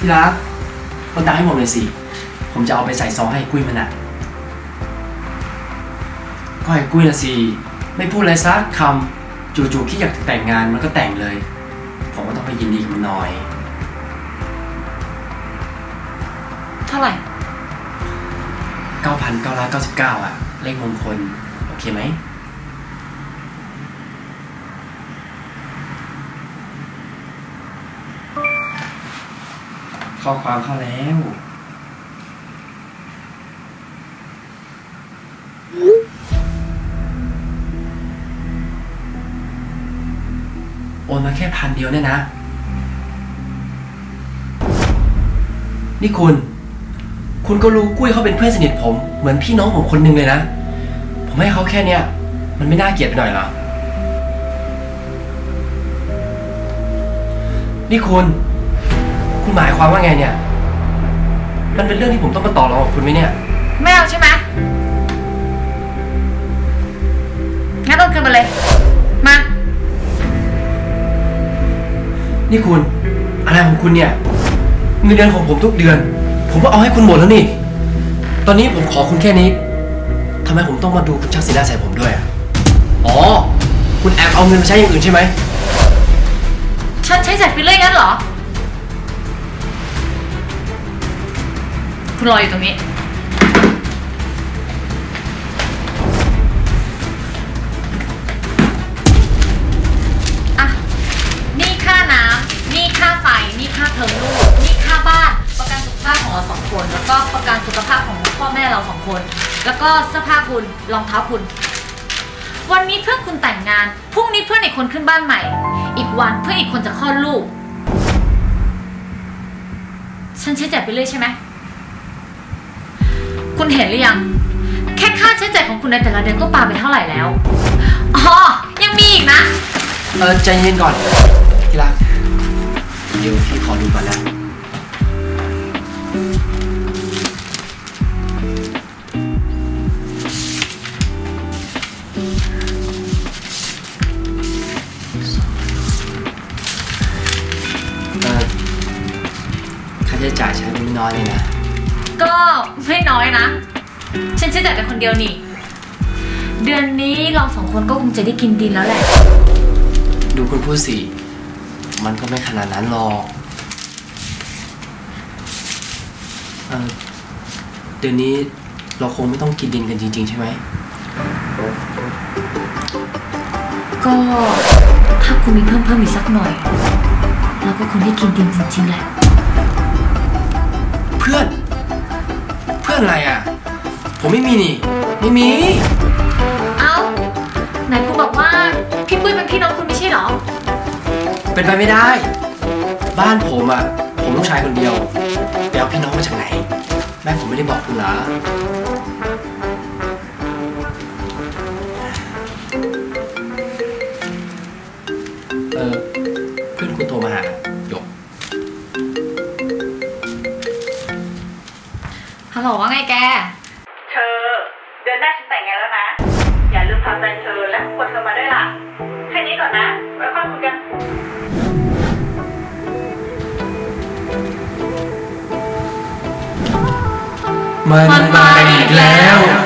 ที่รักคนตังค์ให้ผมเลยสิ ผมจะเอาไปใส่ซองให้กุ้ยมันอะก็ให้กุ้ยละสิ ไม่พูดอะไรสักคำจู่ๆคิดอยากจะแต่งงานมันก็แต่งเลย ผมก็ต้องไปยินดีกับมันหน่อย เท่าไหร่ 9,999 อะ เลขมงคล โอเคไหม ข้อความเข้าแล้วโอนมาแค่พันเดียวเนี่ยนะ นี่คุณ คุณก็รู้กุ้ยเขาเป็นเพื่อนสนิทผม เหมือนพี่น้องผมคนหนึงเลยนะ ผมให้เขาแค่เนี้ย มันไม่น่าเกลียดไปหน่อยเหรอ นี่คุณ คุณหมายความว่าไงเนี่ย มันเป็นเรื่องที่ผมต้องมาต่อรองกับคุณไหมเนี่ย ไม่เอาใช่ไหมงั้นโอนคืนมาเลย มา นี่คุณ อะไรของคุณเนี่ยเงินเดือนของผมทุกเดือน ผมก็เอาให้คุณหมดแล้วนี่ ตอนนี้ผมขอคุณแค่นี้ทำไมผมต้องมาดูคุณชักสีหน้าใส่ผมด้วยอะอ๋อ คุณแอบเอาเงินไปใช้อย่างอื่นใช่ไหม ฉันใช้จ่ายไปเรื่อยงั้นเหรอ คุณรออยู่ตรงนี้ อะ นี่ค่าน้ำ นี่ค่าไฟ นี่ค่าเทอมลูก นี่ค่าบ้าน ประกันสุขภาพของเราสองคน แล้วก็ประกันสุขภาพของพ่อแม่เราสองคน แล้วก็เสื้อผ้าคุณ รองเท้าคุณ วันนี้เพื่อนคุณแต่งงาน พรุ่งนี้เพื่อนอีกคนขึ้นบ้านใหม่ อีกวันเพื่อนอีกคนจะคลอดลูก ฉันใช้จ่ายไปเรื่อยใช่ไหม คุณเห็นหรือยัง แค่ค่าใช้จ่ายของคุณในแต่ละเดือนก็ปาไปเท่าไหร่แล้ว อ๋อ ยังมีอีกนะ เออใจเย็นก่อนที่รักเดี๋ยวพี่ขอดูก่อนนะเออค่าใช้จ่ายใช้ไม่น้อยเลยนะ ก็ไม่น้อยนะ ฉันใช้จ่ายแต่คนเดียวนี่ เดือนนี้เราสองคนก็คงจะได้กินดินแล้วแหละ ดูคุณพูดสิ มันก็ไม่ขนาดนั้นหรอกเออเดือนนี้เราคงไม่ต้องกินดินกันจริง ๆ ใช่ไหม ก็ถ้าคุณมีเพิ่มเพิ่มอีกสักหน่อย เราก็คงได้กินดินจริงๆแหละ เพื่อนเพื่ อนอะไรอะ ผมไม่มีนี่ ไม่มี เอ้าไหนคุณบอกว่าพี่ปุ้ยเป็นพี่น้องคุณไม่ใช่เหรอ เป็นไปไม่ได้ บ้านผมอะ ผมลูกชายคนเดียวไปเอาพี่น้องมาจากไหน แม่ผมไม่ได้บอกคุณเหรอ ฮัลโหลว่าไงแก เธอ เดือนหน้าฉันแต่งงานแล้วนะ อย่าลืมพาแฟนเธอและครอบครัวเธอมาด้วยล่ะ แค่นี้ก่อนนะ ไว้ค่อยคุยกัน มันมันมาอีกแล้ว